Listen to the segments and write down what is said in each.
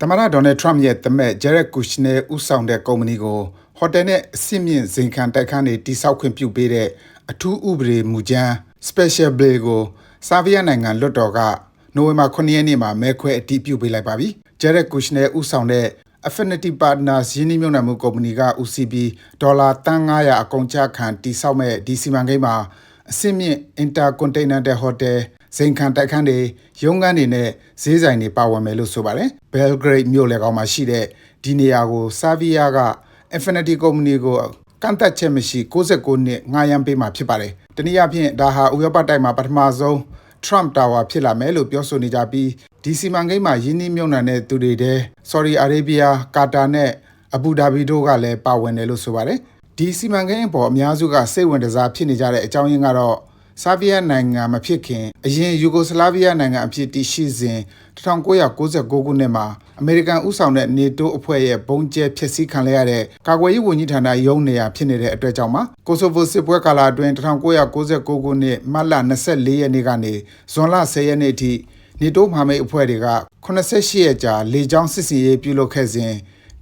သမ္မတဒေါ်နယ်ထရမ့်ရဲ့သမက်ဂျက်ရက်ကူရှနယ်ဦးဆောင်တဲ့ကုမ္ပဏီကိုဟိုတယ်နဲ့အဆင့်မြင့်ဇိမ်ခံတိုက်ခန်းတွေတိစောက်ခွင့်ပြုပေးတဲ့အထူးဥပဒေမူကြမ်း Special Bill ကိုဆာဗီးယားနိုင်ငံလွှတ်တော်ကနိုဝင်ဘာ9ရက်နေ့မှာမဲခွဲအတည်ပြုပေးလိုက်ပါပြီ။ဂျက်ရက်ကူရှနယ်ဦးဆောင်တဲ့ Affinity Partners ယင်းနှိမ့်မြုံနယ်မှုကုမ္ပဏီကဦးစီးပြီးဒေါ်လာတန်း900အကုန်ကျခံတိစောက်မဲ့ဒီစီမံကိန်းမှာအဆင့်မြင့် Intercontinental Hotel ဇိမ်ခံတိုက်ခန်းတွေရုံးခန်းတွေနဲ့ဈေးဆိုင်တွေပါဝင်မယ်လို့ဆိုပါတယ်။ Belgrade မြို့လေကောင်မှာရှိတဲ့ဒီနေရာကိုဆာဗီးယားက Infinity ကုမ္ပဏီကိုကန့်သက်ချက်မရှိ69နှစ်ငှားရမ်းပေးမှာဖြစ်ပါတယ်။တနည်းအားဖြင့်ဒါဟာဥရောပတိုက်မှာပထမဆုံး Trump Tower ဖြစ်လာမယ်လို့ပြောဆိုနေကြပြီးဒီစီမံကိန်းမှာယင်းနှိမ့်မြုံနယ်တဲ့သူတွေတဲ့ Saudi Arabia, Qatar နဲ့ Abu Dhabi တို့ကလည်းပါဝင်တယ်လို့ဆိုပါတယ်။ဒီစီမံကိန်းအပေါ်အများစုကစိတ်ဝင်စားဖြစ်နေကြတဲ့အကြောင်းရင်းကတော့ ဆာဗီးယားနိုင်ငံမဖြစ်ခင်အရင်ယူဂိုစလာဗီးယားနိုင်ငံအဖြစ်တည်ရှိစဉ်1996ခုနှစ်မှာအမေရိကန်ဥဆောင်တဲ့ NATO အဖွဲ့ရဲ့ဘုံကျဲဖျက်ဆီးခံရတဲ့ကာကွယ်ရေးဝန်ကြီးဌာနရုံးနေရာဖြစ်နေတဲ့အတွက်ကြောင့်ပါကိုဆိုဗိုစစ်ပွဲကာလအတွင်း1996ခုနှစ်မတ်လ24ရက်နေ့ကနေဇွန်လ10ရက်နေ့အထိနေတိုးမဟာမိတ်အဖွဲ့တွေက88ရက်ကြာလေကြောင်းစစ်စင်ရေးပြုလုပ်ခဲ့စဉ်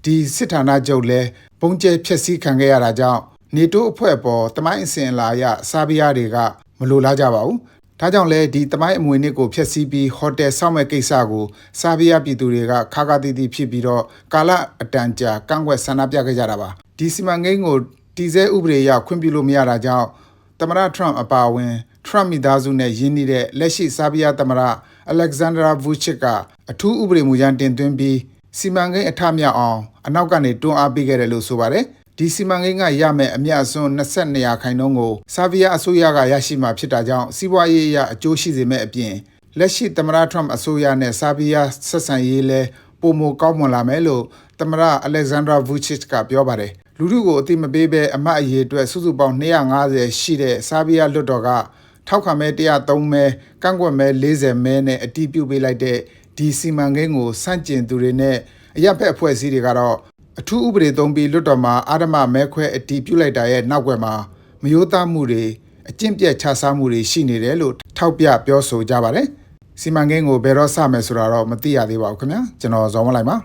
ဒီစစ်ဌာနချုပ်လဲပုံကျဲဖျက်ဆီးခံခဲ့ရတာကြောင့်နေတိုးအဖွဲ့ပေါ်တမိုင်းအစဉ်အလာအရဆာဘီးယားတွေက မလိုလားကြပါဘူး။ဒါကြောင့်လဲဒီတမိုင်းအမွေနှစ်ကိုဖျက်ဆီးပြီးဟိုတယ်ဆောက်မဲ့ကိစ္စကိုဆာဘီးယားပြည်သူတွေကခါခါတီတီဖြစ်ပြီးတော့ကာလအတန်ကြာကန့်ကွက်ဆန္ဒပြခဲ့ကြတာပါ။ဒီစီမံကိန်းကိုတီစဲဥပဒေအရခွင့်ပြုလို့မရတာကြောင့်သမ္မတထရမ့်အပါအဝင်ထရမ့်မိသားစုနဲ့ယင်းနေတဲ့လက်ရှိဆာဘီးယားသမ္မတအလက်ဇန်ဒရာဗူချစ်ကအထူးဥပဒေမူကြမ်းတင်သွင်းပြီးစီမံကိန်းအထမြောက်အောင်အနောက်ကနေတွန်းအားပေးခဲ့တယ်လို့ဆိုပါတယ်။ ဒီစီမံကိန်းကရမယ်အမြတ်အစွန်း22ရာခိုင်နှုန်းကိုဆာဗီးယားအစိုးရကရရှိမှာဖြစ်တာကြောင့်စီးပွားရေးအရအကျိုးရှိစေမဲ့အပြင်လက်ရှိသမ္မတထရမ့်အစိုးရနဲ့ဆာဗီးယားဆက်ဆံရေးလဲပုံမကောင်းမွန်လာမယ်လို့သမ္မတအလက်ဇန်ဒရာဗူချစ်ကပြောပါတယ်။လူထုကိုအသိမပေးဘဲအမတ်အရေးအတွက်စုစုပေါင်း250ရှိတဲ့ဆာဗီးယားလွှတ်တော်ကထောက်ခံမဲ103မဲကန့်ကွက်မဲ40မဲနဲ့အတီးပြုတ်ပေးလိုက်တဲ့ဒီစီမံကိန်းကိုစန့်ကျင်သူတွေနဲ့အရက်ဖက်အဖွဲ့အစည်းတွေကတော့ အထူးဥပဒေသုံးပြီးလွတ်တော်မှာအာဓမမဲခွဲအတီးပြုတ်လိုက်တာရဲ့နောက်ွယ်မှာမယိုးသားမှုတွေအကျင့်ပြတ်ခြစားမှုတွေရှိနေတယ်လို့ထောက်ပြပြောဆိုကြပါတယ်စီမံကိန်းကိုဘယ်တော့စမယ်ဆိုတာတော့မသိရသေးပါဘူးခင်ဗျာကျွန်တော်ဇော်မလိုက်ပါ